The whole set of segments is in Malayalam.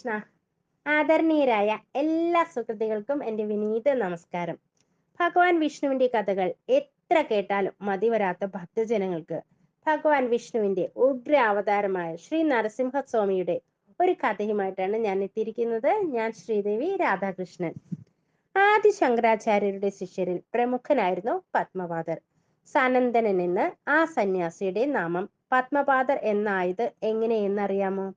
കൃഷ്ണ. ആദരണീയരായ എല്ലാ സുഹൃത്തുക്കൾക്കും എന്റെ വിനീത നമസ്കാരം. ഭഗവാൻ വിഷ്ണുവിന്റെ കഥകൾ എത്ര കേട്ടാലും മതിവരാത്ത ഭക്തജനങ്ങൾക്ക് ഭഗവാൻ വിഷ്ണുവിന്റെ ഉഗ്ര അവതാരമായ ശ്രീ നരസിംഹസ്വാമിയുടെ ഒരു കഥയുമായിട്ടാണ് ഞാൻ എത്തിയിരിക്കുന്നത്. ഞാൻ ശ്രീദേവി രാധാകൃഷ്ണൻ. ആദി ശങ്കരാചാര്യരുടെ ശിഷ്യരിൽ പ്രമുഖനായിരുന്നു പത്മപാദർ. സനന്ദനൻ എന്ന് ആ സന്യാസിയുടെ നാമം പത്മപാദർ എന്നായത് എങ്ങനെയെന്നറിയാമോ?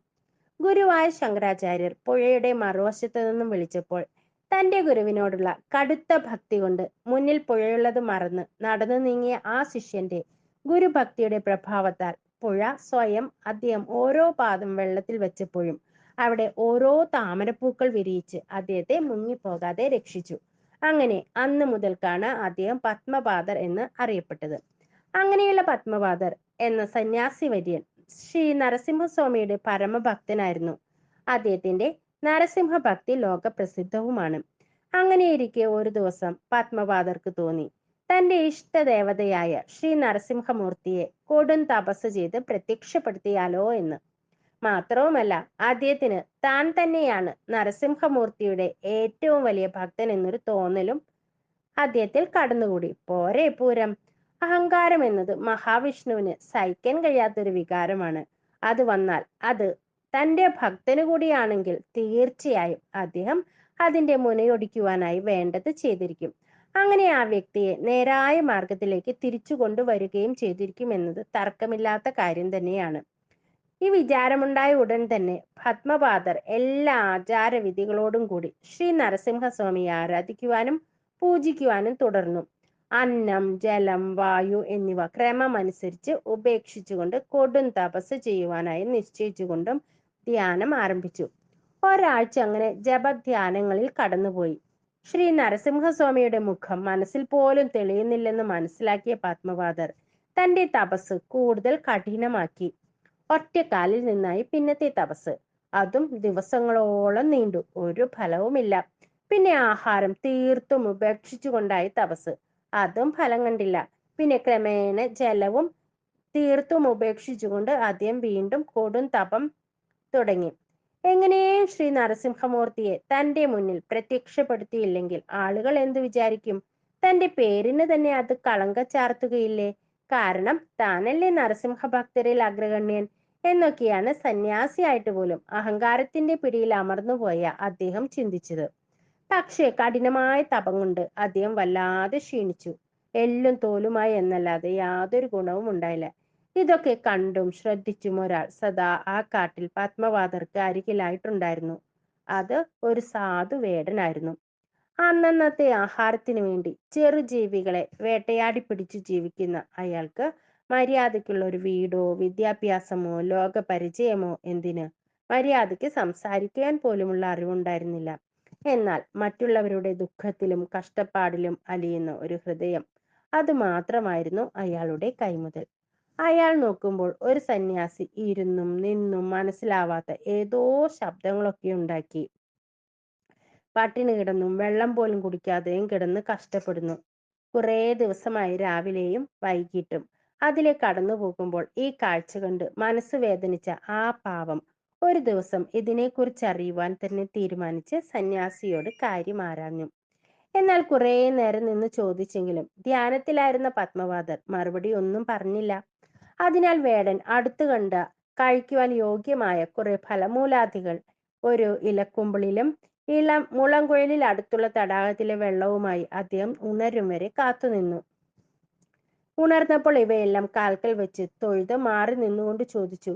ഗുരുവായ ശങ്കരാചാര്യർ പുഴയുടെ മറുവശത്തു നിന്നും വിളിച്ചപ്പോൾ തന്റെ ഗുരുവിനോടുള്ള കടുത്ത ഭക്തി കൊണ്ട് മുന്നിൽ പുഴയുള്ളത് മറന്ന് നടന്നു നീങ്ങിയ ആ ശിഷ്യന്റെ ഗുരുഭക്തിയുടെ പ്രഭാവത്താൽ പുഴ സ്വയം അദ്ദേഹം ഓരോ പാദം വെള്ളത്തിൽ വെച്ചപ്പോഴും അവിടെ ഓരോ താമരപ്പൂക്കൾ വിരിയിച്ച് അദ്ദേഹത്തെ മുങ്ങിപ്പോകാതെ രക്ഷിച്ചു. അങ്ങനെ അന്ന് മുതൽക്കാണ് അദ്ദേഹം പത്മപാദർ എന്ന് അറിയപ്പെട്ടത്. അങ്ങനെയുള്ള പത്മപാദർ എന്ന സന്യാസി വര്യൻ ശ്രീ നരസിംഹസ്വാമിയുടെ പരമഭക്തനായിരുന്നു. അദ്ദേഹത്തിന്റെ നരസിംഹ ഭക്തി ലോകപ്രസിദ്ധവുമാണ്. അങ്ങനെയിരിക്കെ ഒരു ദിവസം പത്മപാദർക്ക് തോന്നി. തന്റെ ഇഷ്ടദേവതയായ ശ്രീ നരസിംഹമൂർത്തിയെ കൊടും തപസ് ചെയ്ത് പ്രത്യക്ഷപ്പെടുത്തിയാലോ എന്ന്. മാത്രവുമല്ല അദ്ദേഹത്തിന് താൻ തന്നെയാണ് നരസിംഹമൂർത്തിയുടെ ഏറ്റവും വലിയ ഭക്തൻ എന്നൊരു തോന്നലും അദ്ദേഹത്തിൽ കടന്നുകൂടി. പോരെ പൂരം. അഹങ്കാരം എന്നത് മഹാവിഷ്ണുവിന് സഹിക്കാൻ കഴിയാത്തൊരു വികാരമാണ്. അത് വന്നാൽ അത് തന്റെ ഭക്തന് കൂടിയാണെങ്കിൽ തീർച്ചയായും അദ്ദേഹം അതിന്റെ മുനയൊടിക്കുവാനായി വേണ്ടത് ചെയ്തിരിക്കും. അങ്ങനെ ആ വ്യക്തിയെ നേരായ മാർഗത്തിലേക്ക് തിരിച്ചു കൊണ്ടുവരികയും ചെയ്തിരിക്കും എന്നത് തർക്കമില്ലാത്ത കാര്യം തന്നെയാണ്. ഈ വിചാരമുണ്ടായ ഉടൻ തന്നെ പത്മപാദർ എല്ലാ ആചാരവിധികളോടും കൂടി ശ്രീ നരസിംഹസ്വാമിയെ ആരാധിക്കുവാനും പൂജിക്കുവാനും തുടർന്നു. അന്നം ജലം വായു എന്നിവ ക്രമമനുസരിച്ച് ഉപേക്ഷിച്ചുകൊണ്ട് കൊടും തപസ് ചെയ്യുവാനായി നിശ്ചയിച്ചുകൊണ്ടും ധ്യാനം ആരംഭിച്ചു. ഒരാഴ്ച അങ്ങനെ ജപധ്യാനങ്ങളിൽ കടന്നുപോയി. ശ്രീ നരസിംഹസ്വാമിയുടെ മുഖം മനസ്സിൽ പോലും തെളിയുന്നില്ലെന്ന് മനസ്സിലാക്കിയ പത്മപാദർ തന്റെ തപസ് കൂടുതൽ കഠിനമാക്കി. ഒറ്റക്കാലിൽ നിന്നായി പിന്നത്തെ തപസ്. അതും ദിവസങ്ങളോളം നീണ്ടു. ഒരു ഫലവുമില്ല. പിന്നെ ആഹാരം തീർത്തും ഉപേക്ഷിച്ചുകൊണ്ടായി തപസ്. അതും ഫലം കണ്ടില്ല. പിന്നെ ക്രമേണ ജലവും തീർത്തും ഉപേക്ഷിച്ചുകൊണ്ട് അദ്ദേഹം വീണ്ടും കൊടും തപം തുടങ്ങി. എങ്ങനെയും ശ്രീ നരസിംഹമൂർത്തിയെ തന്റെ മുന്നിൽ പ്രത്യക്ഷപ്പെടുത്തിയില്ലെങ്കിൽ ആളുകൾ എന്തു വിചാരിക്കും? തന്റെ പേരിന് തന്നെ അത് കളങ്ക ചാർത്തുകയില്ലേ? കാരണം താനല്ലേ നരസിംഹ ഭക്തരിൽ അഗ്രഗണ്യൻ എന്നൊക്കെയാണ് സന്യാസിയായിട്ട് പോലും അഹങ്കാരത്തിന്റെ പിടിയിൽ അമർന്നുപോയ അദ്ദേഹം ചിന്തിച്ചത്. പക്ഷേ കഠിനമായ തപം കൊണ്ട് അദ്ദേഹം വല്ലാതെ ക്ഷീണിച്ചു. എല്ലും തോലുമായി എന്നല്ലാതെ യാതൊരു ഗുണവും ഉണ്ടായില്ല. ഇതൊക്കെ കണ്ടും ശ്രദ്ധിച്ചും ഒരാൾ സദാ ആ കാട്ടിൽ പത്മവാദർക്ക് അരികിലായിട്ടുണ്ടായിരുന്നു. അത് ഒരു സാധു വേടനായിരുന്നു അന്നന്നത്തെ ആഹാരത്തിനു വേണ്ടി ചെറു ജീവികളെ വേട്ടയാടി പിടിച്ചു ജീവിക്കുന്ന അയാൾക്ക് മര്യാദയ്ക്കുള്ള ഒരു വീടോ വിദ്യാഭ്യാസമോ ലോകപരിചയമോ എന്തിന്? മര്യാദയ്ക്ക് സംസാരിക്കാൻ പോലുമുള്ള അറിവുണ്ടായിരുന്നില്ല. എന്നാൽ മറ്റുള്ളവരുടെ ദുഃഖത്തിലും കഷ്ടപ്പാടിലും അലിയുന്ന ഒരു ഹൃദയം അത് മാത്രമായിരുന്നു അയാളുടെ കൈമുതൽ. അയാൾ നോക്കുമ്പോൾ ഒരു സന്യാസി ഇരുന്നും നിന്നും മനസ്സിലാവാത്ത ഏതോ ശബ്ദങ്ങളൊക്കെ ഉണ്ടാക്കി. പട്ടിണി കിടന്നും വെള്ളം പോലും കുടിക്കാതെയും കിടന്ന് കഷ്ടപ്പെടുന്നു. കുറേ ദിവസമായി രാവിലെയും വൈകിട്ടും. അതിലെ കടന്നു പോകുമ്പോൾ ഈ കാഴ്ച കണ്ട് മനസ്സ് വേദനിച്ച ആ പാവം ഒരു ദിവസം ഇതിനെക്കുറിച്ച് അറിയുവാൻ തന്നെ തീരുമാനിച്ച് സന്യാസിയോട് കാര്യം ആരാഞ്ഞു. എന്നാൽ കുറേ നേരം നിന്ന് ചോദിച്ചെങ്കിലും ധ്യാനത്തിലായിരുന്ന പത്മവാദർ മറുപടി ഒന്നും പറഞ്ഞില്ല. അതിനാൽ വേടൻ അടുത്തു കണ്ട കഴിക്കുവാൻ യോഗ്യമായ കുറെ ഫലമൂലാദികൾ ഒരു ഇലക്കുമ്പിളിലും ഇളം മുളങ്കുഴലിൽ അടുത്തുള്ള തടാകത്തിലെ വെള്ളവുമായി അദ്ദേഹം ഉണരും വരെ കാത്തുനിന്നു ഉണർന്നപ്പോൾ ഇവയെല്ലാം കാൽക്കൽ വെച്ച് തൊഴുത് മാറി നിന്നുകൊണ്ട് ചോദിച്ചു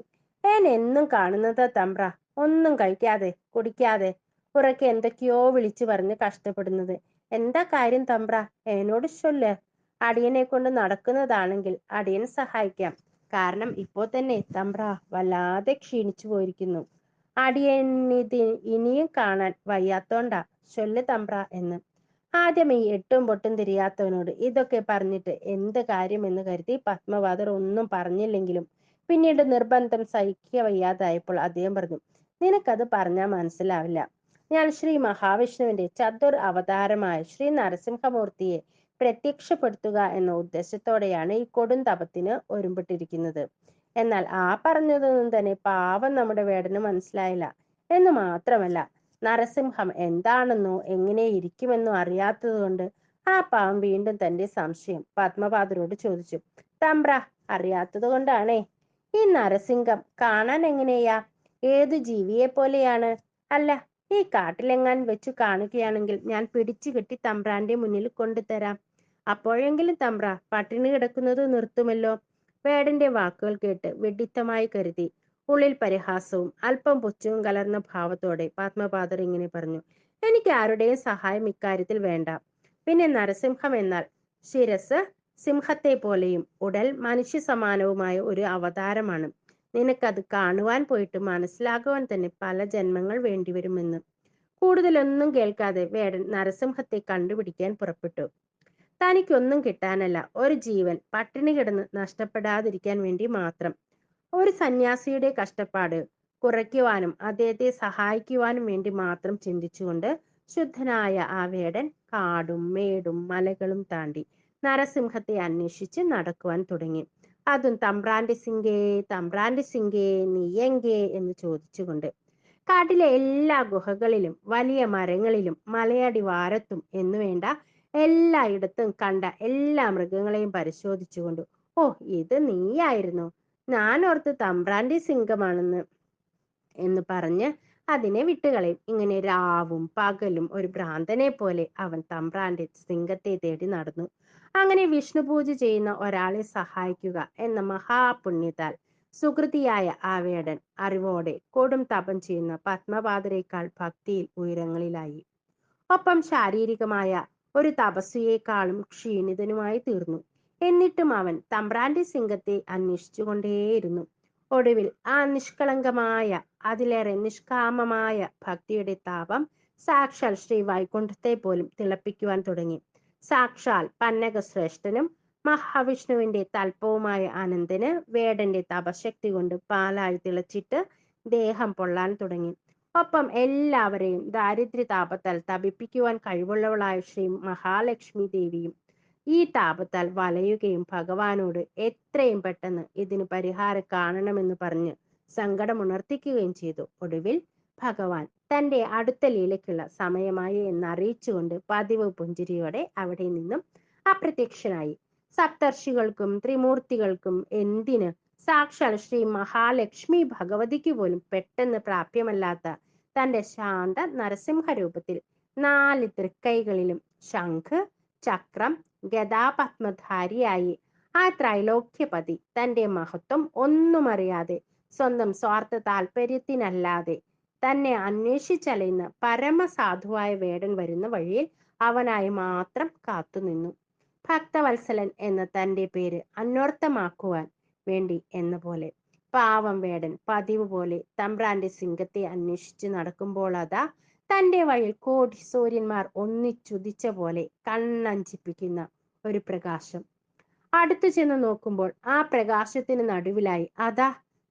ഞാൻ എന്നും കാണുന്നത് തമ്പ്ര. ഒന്നും കഴിക്കാതെ കുടിക്കാതെ ഉറക്കെ എന്തൊക്കെയോ വിളിച്ചു പറഞ്ഞ് കഷ്ടപ്പെടുന്നത്. എന്താ കാര്യം തമ്പ്ര? എന്നോട് ചൊല്ല്. അടിയനെ കൊണ്ട് നടക്കുന്നതാണെങ്കിൽ അടിയൻ സഹായിക്കാം. കാരണം ഇപ്പോൾ തന്നെ തമ്പ്ര വല്ലാതെ ക്ഷീണിച്ചു പോയിരിക്കുന്നു. അടിയനിത് ഇനിയും കാണാൻ വയ്യാത്തോണ്ടാ. ചൊല്ല് തമ്പ്ര എന്ന്. ആദ്യം ഈ എട്ടും പൊട്ടും തിരിയാത്തവനോട് ഇതൊക്കെ പറഞ്ഞിട്ട് എന്ത് കാര്യമെന്ന് കരുതി പത്മവാദർ ഒന്നും പറഞ്ഞില്ലെങ്കിലും പിന്നീട് നിർബന്ധം സഹിക്കുക വയ്യാതായപ്പോൾ അദ്ദേഹം പറഞ്ഞു നിനക്കത് പറഞ്ഞാൽ മനസ്സിലാവില്ല. ഞാൻ ശ്രീ മഹാവിഷ്ണുവിന്റെ ചതുർ അവതാരമായ ശ്രീ നരസിംഹമൂർത്തിയെ പ്രത്യക്ഷപ്പെടുത്തുക എന്ന ഉദ്ദേശത്തോടെയാണ് ഈ കൊടും തപത്തിന് ഒരുമ്പിട്ടിരിക്കുന്നത്. എന്നാൽ ആ പറഞ്ഞതൊന്നും തന്നെ പാവം നമ്മുടെ വേടന് മനസ്സിലായില്ല. എന്ന് മാത്രമല്ല നരസിംഹം എന്താണെന്നോ എങ്ങനെ ഇരിക്കുമെന്നോ അറിയാത്തതുകൊണ്ട് ആ പാവം വീണ്ടും തന്റെ സംശയം പത്മപാദരോട് ചോദിച്ചു. തമ്പ്ര അറിയാത്തത് കൊണ്ടാണേ ഈ നരസിംഹം കാണാൻ എങ്ങനെയാ? ഏതു ജീവിയെ പോലെയാണ്? അല്ല ഈ കാട്ടിലെങ്ങാൻ വെച്ചു കാണുകയാണെങ്കിൽ ഞാൻ പിടിച്ചു കെട്ടി തമ്പ്രാന്റെ മുന്നിൽ കൊണ്ടുതരാം. അപ്പോഴെങ്കിലും തമ്പ്ര പട്ടിണി കിടക്കുന്നത് നിർത്തുമല്ലോ? വേടന്റെ വാക്കുകൾ കേട്ട് വെഡിത്തമായി കരുതി. ഉള്ളിൽ പരിഹാസവും അല്പം പുച്ഛവും കലർന്ന ഭാവത്തോടെ പത്മപാദർ ഇങ്ങനെ പറഞ്ഞു. എനിക്ക് ആരുടെയും സഹായം ഇക്കാര്യത്തിൽ വേണ്ട. പിന്നെ നരസിംഹം എന്നാൽ ശിരസ് സിംഹത്തെ പോലെയും ഉടൽ മനുഷ്യ സമാനവുമായ ഒരു അവതാരമാണ്. നിനക്കത് കാണുവാൻ പോയിട്ട് മനസ്സിലാകുവാൻ തന്നെ പല ജന്മങ്ങൾ വേണ്ടിവരുമെന്ന്. കൂടുതലൊന്നും കേൾക്കാതെ വേടൻ നരസിംഹത്തെ കണ്ടുപിടിക്കാൻ പുറപ്പെട്ടു. തനിക്കൊന്നും കിട്ടാനല്ല. ഒരു ജീവൻ പട്ടിണി കിടന്ന് നഷ്ടപ്പെടാതിരിക്കാൻ വേണ്ടി മാത്രം. ഒരു സന്യാസിയുടെ കഷ്ടപ്പാട് കുറയ്ക്കുവാനും അദ്ദേഹത്തെ സഹായിക്കുവാനും വേണ്ടി മാത്രം ചിന്തിച്ചുകൊണ്ട് ശുദ്ധനായ ആ വേടൻ കാടും മേടും മലകളും താണ്ടി നരസിംഹത്തെ അന്വേഷിച്ച് നടക്കുവാൻ തുടങ്ങി. അതും തമ്പ്രാന്റെ സിംഗേ തമ്പ്രാന്റെ സിംഗേ നീയെങ്കേ എന്ന് ചോദിച്ചുകൊണ്ട്. കാട്ടിലെ എല്ലാ ഗുഹകളിലും വലിയ മരങ്ങളിലും മലയടിവാരത്തും എന്നു വേണ്ട എല്ലായിടത്തും കണ്ട എല്ലാ മൃഗങ്ങളെയും പരിശോധിച്ചുകൊണ്ട് ഓ ഇത് നീയായിരുന്നു. ഞാൻ ഓർത്ത് തമ്പ്രാന്റെ സിംഗമാണെന്ന് എന്ന് പറഞ്ഞ് അതിനെ വിട്ടുകളയും ഇങ്ങനെ രാവും പകലും ഒരു ഭ്രാന്തനെ പോലെ അവൻ തമ്പ്രാന്റെ സിംഗത്തെ തേടി നടന്നു. അങ്ങനെ വിഷ്ണു പൂജ ചെയ്യുന്ന ഒരാളെ സഹായിക്കുക എന്ന മഹാപുണ്യത്താൽ സുകൃതിയായ ആവേടൻ വേടൻ അറിവോടെ കൊടും തപം ചെയ്യുന്ന പത്മപാതരേക്കാൾ ഭക്തിയിൽ ഉയരങ്ങളിലായി. ഒപ്പം ശാരീരികമായ ഒരു തപസ്വിയേക്കാളും ക്ഷീണിതനുമായി തീർന്നു. എന്നിട്ടും അവൻ തമ്പ്രാന്റെ സിംഗത്തെ അന്വേഷിച്ചുകൊണ്ടേയിരുന്നു. ഒടുവിൽ ആ നിഷ്കളങ്കമായ അതിലേറെ നിഷ്കാമമായ ഭക്തിയുടെ താപം സാക്ഷാൽ ശ്രീ വൈകുണ്ഠത്തെ പോലും തിളപ്പിക്കുവാൻ തുടങ്ങി. സാക്ഷാൽ പന്നകശ്രേഷ്ഠനും മഹാവിഷ്ണുവിന്റെ തൽപ്പവുമായ അനന്തന് വേടന്റെ തപശക്തി കൊണ്ട് പാലായി തിളച്ചിട്ട് ദേഹം പൊള്ളാൻ തുടങ്ങി. ഒപ്പം എല്ലാവരെയും ദാരിദ്ര്യ താപത്താൽ തപിപ്പിക്കുവാൻ കഴിവുള്ളവളായ ശ്രീ മഹാലക്ഷ്മി ദേവിയും ഈ താപത്താൽ വലയുകയും ഭഗവാനോട് എത്രയും പെട്ടെന്ന് ഇതിന് പരിഹാരം കാണണമെന്ന് പറഞ്ഞ് സങ്കടമുണർത്തിക്കുകയും ചെയ്തു. ഒടുവിൽ ഭഗവാൻ തന്റെ അടുത്ത ലീലയ്ക്കുള്ള സമയമായി എന്നറിയിച്ചുകൊണ്ട് പതിവ് പുഞ്ചിരിയോടെ അവിടെ നിന്നും അപ്രത്യക്ഷനായി. സപ്തർഷികൾക്കും ത്രിമൂർത്തികൾക്കും എന്തിന് സാക്ഷാൽ ശ്രീ മഹാലക്ഷ്മി ഭഗവതിക്ക് പോലും പെട്ടെന്ന് പ്രാപ്യമല്ലാത്ത തന്റെ ശാന്ത നരസിംഹ രൂപത്തിൽ നാല് തൃക്കൈകളിലും ശംഖ് ചക്രം ഗദാപത്മധാരിയായി. ആ ത്രൈലോക്യപതി തന്റെ മഹത്വം ഒന്നും അറിയാതെ സ്വന്തം സ്വാർത്ഥ താല്പര്യത്തിനല്ലാതെ തന്നെ അന്വേഷിച്ചലയുന്ന പരമസാധുവായ വേടൻ വരുന്ന വഴിയിൽ അവനായി മാത്രം കാത്തുനിന്നു. ഭക്തവത്സലൻ എന്ന തന്റെ പേര് അന്വർത്ഥമാക്കുവാൻ വേണ്ടി എന്ന പോലെ. പാവം വേടൻ പതിവ് പോലെ തമ്പ്രാന്റെ സിംഗത്തെ അന്വേഷിച്ച് നടക്കുമ്പോൾ അതാ തന്റെ വഴിയിൽ കോടി സൂര്യന്മാർ ഒന്നിച്ചുദിച്ച പോലെ കണ്ണഞ്ചിപ്പിക്കുന്ന ഒരു പ്രകാശം. അടുത്തു ചെന്ന് നോക്കുമ്പോൾ ആ പ്രകാശത്തിന് നടുവിലായി അതാ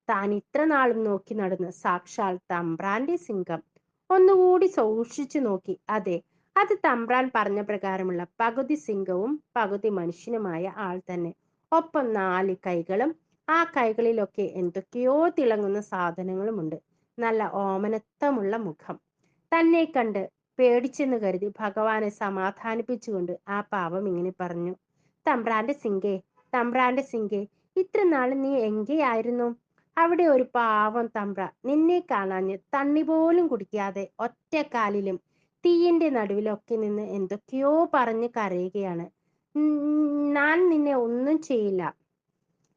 താൻ ഇത്ര നാളും നോക്കി നടന്ന സാക്ഷാൽ തമ്പ്രാന്റെ സിംഹം. ഒന്നുകൂടി സൂക്ഷിച്ചു നോക്കി. അതെ അത് തമ്പ്രാൻ പറഞ്ഞ പ്രകാരമുള്ള പകുതി സിംഹവും പകുതി മനുഷ്യനുമായ ആൾ തന്നെ. ഒപ്പം നാല് കൈകളും ആ കൈകളിലൊക്കെ എന്തൊക്കെയോ തിളങ്ങുന്ന സാധനങ്ങളുമുണ്ട്. നല്ല ഓമനത്വമുള്ള മുഖം. തന്നെ കണ്ട് പേടിച്ചെന്ന് കരുതി ഭഗവാനെ സമാധാനിപ്പിച്ചുകൊണ്ട് ആ പാവം ഇങ്ങനെ പറഞ്ഞു. തമ്പ്രാന്റെ സിംഗെ തമ്പ്രാന്റെ സിംഗെ ഇത്ര നാൾ നീ എങ്കെയായിരുന്നു? അവിടെ ഒരു പാവം തമ്പ്ര നിന്നെ കാണാഞ്ഞ് തണ്ണി പോലും കുടിക്കാതെ ഒറ്റക്കാലിലും തീയിന്റെ നടുവിലൊക്കെ നിന്ന് എന്തൊക്കെയോ പറഞ്ഞ് കരയുകയാണ്. ഞാൻ നിന്നെ ഒന്നും ചെയ്യില്ല.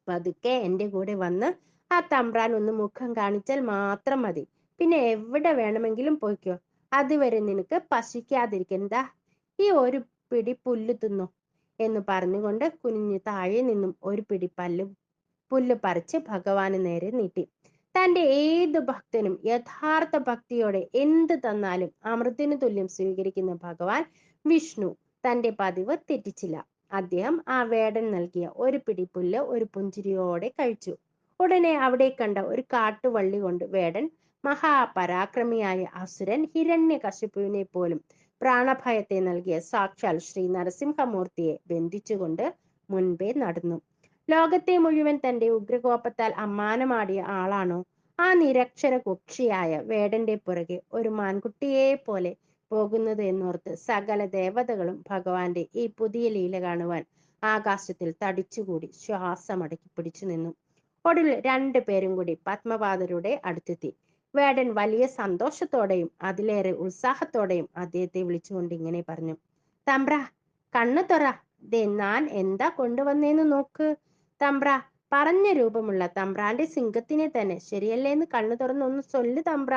പതുക്കെ എന്റെ കൂടെ വന്ന് ആ തമ്പ്രാൻ ഒന്ന് മുഖം കാണിച്ചാൽ മാത്രം മതി. പിന്നെ എവിടെ വേണമെങ്കിലും പോയിക്കോ. അതുവരെ നിനക്ക് പശിക്കാതിരിക്കെന്താ ഈ ഒരു പിടി പുല്ല് തിന്നു എന്ന് പറഞ്ഞുകൊണ്ട് കുനിഞ്ഞു താഴെ നിന്നും ഒരു പിടി പല്ല് പുല്ല് പറിച്ച് ഭഗവാന് നേരെ നീട്ടി. തന്റെ ഏത് ഭക്തനും യഥാർത്ഥ ഭക്തിയോടെ എന്ത് തന്നാലും അമൃതിന് തുല്യം സ്വീകരിക്കുന്ന ഭഗവാൻ വിഷ്ണു തന്റെ പതിവ് തെറ്റിച്ചില്ല. അദ്ദേഹം ആ വേടൻ നൽകിയ ഒരു പിടി പുല്ല് ഒരു പുഞ്ചിരിയോടെ കഴിച്ചു. ഉടനെ അവിടെ കണ്ട ഒരു കാട്ടുവള്ളി കൊണ്ട് വേടൻ മഹാപരാക്രമിയായ അസുരൻ ഹിരണ്യകശിപുവിനെ പോലും പ്രാണഭയത്തെ നൽകിയ സാക്ഷാൽ ശ്രീ നരസിംഹമൂർത്തിയെ ബന്ധിച്ചുകൊണ്ട് മുൻപേ നടന്നു. ലോകത്തെ മുഴുവൻ തന്റെ ഉഗ്രകോപത്താൽ അമ്മാനമാടിയ ആളാണോ? ആ നിരക്ഷര കുക്ഷിയായ വേടന്റെ പുറകെ ഒരു മാൻകുട്ടിയെ പോലെ പോകുന്നത് എന്നോർത്ത് സകല ദേവതകളും ഭഗവാന്റെ ഈ പുതിയ ലീല കാണുവാൻ ആകാശത്തിൽ തടിച്ചുകൂടി ശ്വാസമടക്കി പിടിച്ചു നിന്നു. ഒടുവിൽ രണ്ടു പേരും കൂടി പത്മപാദരുടെ അടുത്തെത്തി. വേടൻ വലിയ സന്തോഷത്തോടെയും അതിലേറെ ഉത്സാഹത്തോടെയും അദ്ദേഹത്തെ വിളിച്ചുകൊണ്ട് ഇങ്ങനെ പറഞ്ഞു. തമ്പ്ര കണ്ണു തുറ. ദേ ഞാൻ എന്താ കൊണ്ടുവന്നേന്ന് നോക്ക്. തമ്പ്ര പറഞ്ഞ രൂപമുള്ള തമ്പ്രാന്റെ സിംഗത്തിനെ തന്നെ ശരിയല്ലേന്ന് കണ്ണു തുറന്നൊന്ന് ചൊല്ല് തമ്പ്ര.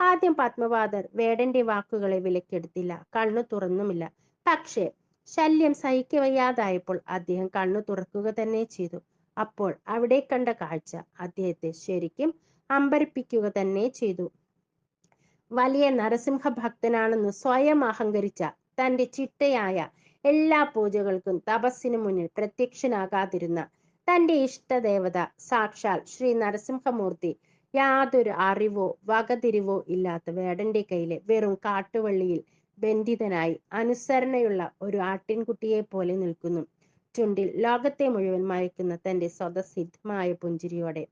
ആദ്യം പത്മപാദർ വേടന്റെ വാക്കുകളെ വിലക്കെടുത്തില്ല. കണ്ണു തുറന്നുമില്ല. പക്ഷേ ശല്യം സഹിക്കവയ്യാതായപ്പോൾ അദ്ദേഹം കണ്ണു തുറക്കുക തന്നെ ചെയ്തു. അപ്പോൾ അവിടെ കണ്ട കാഴ്ച. അദ്ദേഹത്തെ ശരിക്കും അമ്പരിപ്പിക്കുക തന്നെ ചെയ്തു. വലിയ നരസിംഹ ഭക്തനാണെന്ന് സ്വയം അഹങ്കരിച്ച തന്റെ ചിട്ടയായ എല്ലാ പൂജകൾക്കും തപസ്സിനു മുന്നിൽ പ്രത്യക്ഷനാകാതിരുന്ന തന്റെ ഇഷ്ടദേവത സാക്ഷാൽ ശ്രീ നരസിംഹമൂർത്തി യാതൊരു അറിവോ വകതിരിവോ ഇല്ലാത്ത വേടന്റെ കയ്യിലെ വെറും കാട്ടുവള്ളിയിൽ ബന്ധിതനായി അനുസരണയുള്ള ഒരു ആട്ടിൻകുട്ടിയെ പോലെ നിൽക്കുന്നു. ചുണ്ടിൽ ലോകത്തെ മുഴുവൻ മയക്കുന്ന തന്റെ സ്വതസിദ്ധമായ പുഞ്ചിരിയോടെ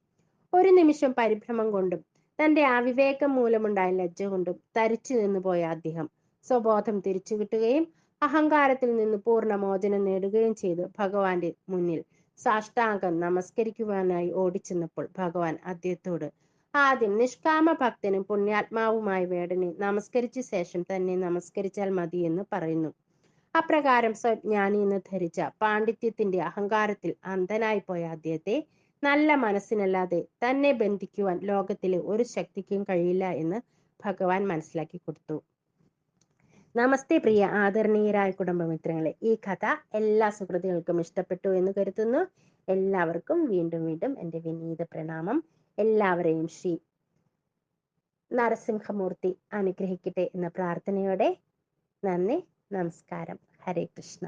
ഒരു നിമിഷം പരിഭ്രമം കൊണ്ടും തന്റെ അവിവേകം മൂലമുണ്ടായ ലജ്ജ കൊണ്ടും തരിച്ചു നിന്നു പോയ അദ്ദേഹം സ്വബോധം തിരിച്ചു കിട്ടുകയും അഹങ്കാരത്തിൽ നിന്ന് പൂർണ മോചനം നേടുകയും ചെയ്തു ഭഗവാന്റെ മുന്നിൽ. സാഷ്ടാംഗം നമസ്കരിക്കുവാനായി ഓടിച്ചെന്നപ്പോൾ ഭഗവാൻ അദ്ദേഹത്തോട് ആദ്യം നിഷ്കാമ ഭക്തനും പുണ്യാത്മാവുമായ വേടനെ നമസ്കരിച്ച ശേഷം തന്നെ നമസ്കരിച്ചാൽ മതി എന്ന് പറയുന്നു. അപ്രകാരം സ്വജ്ഞാനി എന്ന് ധരിച്ച പാണ്ഡിത്യത്തിന്റെ അഹങ്കാരത്തിൽ അന്ധനായി പോയ അദ്ദേഹത്തെ നല്ല മനസ്സിനല്ലാതെ തന്നെ ബന്ധിക്കുവാൻ ലോകത്തിലെ ഒരു ശക്തിക്കും കഴിയില്ല എന്ന് ഭഗവാൻ മനസ്സിലാക്കി കൊടുത്തു. നമസ്തേ പ്രിയ ആദരണീയരായ കുടുംബമിത്രങ്ങളെ ഈ കഥ എല്ലാ സുഹൃത്തുക്കൾക്കും ഇഷ്ടപ്പെട്ടു എന്ന് കരുതുന്നു. എല്ലാവർക്കും വീണ്ടും വീണ്ടും എന്റെ വിനീത പ്രണാമം. എല്ലാവരെയും ശ്രീ നരസിംഹമൂർത്തി അനുഗ്രഹിക്കട്ടെ എന്ന പ്രാർത്ഥനയോടെ നന്ദി നമസ്കാരം. ഹരേ കൃഷ്ണ.